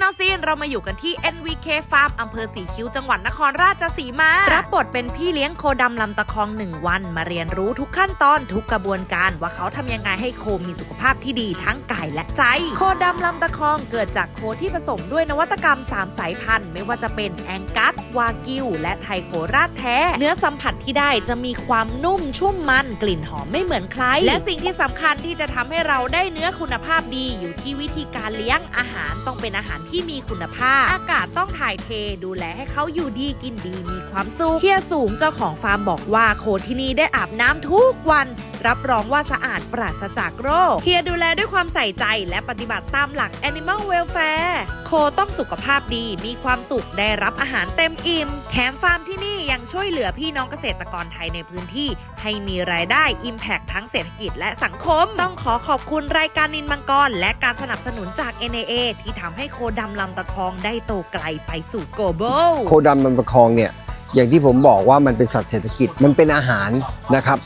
นอซีนเรามาอยู่กันที่ NVK Farm อำเภอสีคิ้วจังหวัดนครราชสีมา รับบทเป็นพี่เลี้ยงโคดำลำตะคองหนึ่งวัน มาเรียนรู้ทุกขั้นตอนทุกกระบวนการว่าเขาทำยังไงให้โคมีสุขภาพที่ดีทั้งกายและใจ โคดำลำตะคองเกิดจากโคที่ผสมด้วยนวัตกรรม 3 สายพันธุ์ ไม่ว่าจะเป็นแองกัสวากิวและไทโคราชแท้ เนื้อสัมผัสที่ได้จะมีความนุ่มชุ่มมันกลิ่นหอมไม่เหมือนใคร และสิ่งที่สำคัญที่จะทำให้เราได้เนื้อคุณภาพดีอยู่ที่วิธีการเลี้ยงอาหารต้องเป็นอาหารที่มีคุณภาพ อากาศต้องถ่ายเทดูแลให้เขาอยู่ดีกินดีมีความสุขเฮียสูงเจ้าของฟาร์มบอกว่าโคที่นี่ได้อาบน้ำทุกวัน รับรองว่าสะอาดปราศจากโรคเฮียดูแลด้วยความใส่ใจและปฏิบัติตามหลัก Animal Welfare โคต้องสุขภาพดีมีความสุขได้รับอาหารเต็มอิ่มแถมฟาร์มที่นี่ ยังช่วยเหลือพี่น้องเกษตรกรไทยในพื้นที่ ให้มีรายได้ Impact ทั้งเศรษฐกิจและสังคม ต้องขอขอบคุณรายการนินมังกร และการสนับสนุนจาก NAA ที่ทำให้โคดำลำตะคองได้โตไกลไปสู่ global โคดำลำตะคองเนี่ยอย่างที่ผมบอกว่ามันเป็นสัตว์เศรษฐกิจมันเป็นอาหารนะครับ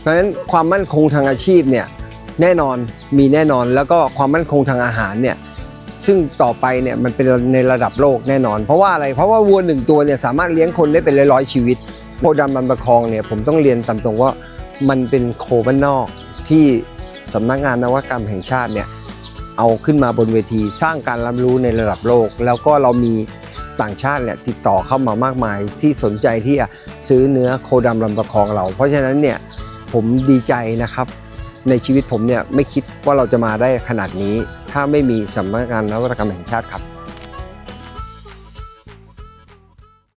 เพราะฉะนั้นความมั่นคงทางอาชีพเนี่ยแน่นอนมีแน่นอนแล้วก็ความมั่นคงทางอาหารเนี่ย ซึ่งต่อไปเนี่ยมันเป็นในระดับโลกแน่นอน เพราะว่าอะไรเพราะว่าวัวหนึ่งตัวเนี่ยสามารถเลี้ยงคนได้เป็นร้อยๆชีวิตโคดำลำตะคองเนี่ยผมต้องเรียนตามตรงว่ามันเป็นโคบ้านนอกที่สำนักงานนวัตกรรมแห่งชาติเนี่ยเอาขึ้นมาบนเวทีสร้างการรับรู้ในระดับโลก แล้วก็เรามีต่างชาติเนี่ยติดต่อเข้ามามากมายที่สนใจที่จะซื้อเนื้อโคดำลำตะคองเรา เพราะฉะนั้นเนี่ยผมดีใจนะครับ ในชีวิตผมเนี่ยไม่คิดว่าเราจะมาได้ขนาดนี้ ถ้าไม่มีสำนักงานนวัตกรรมแห่งชาติครับ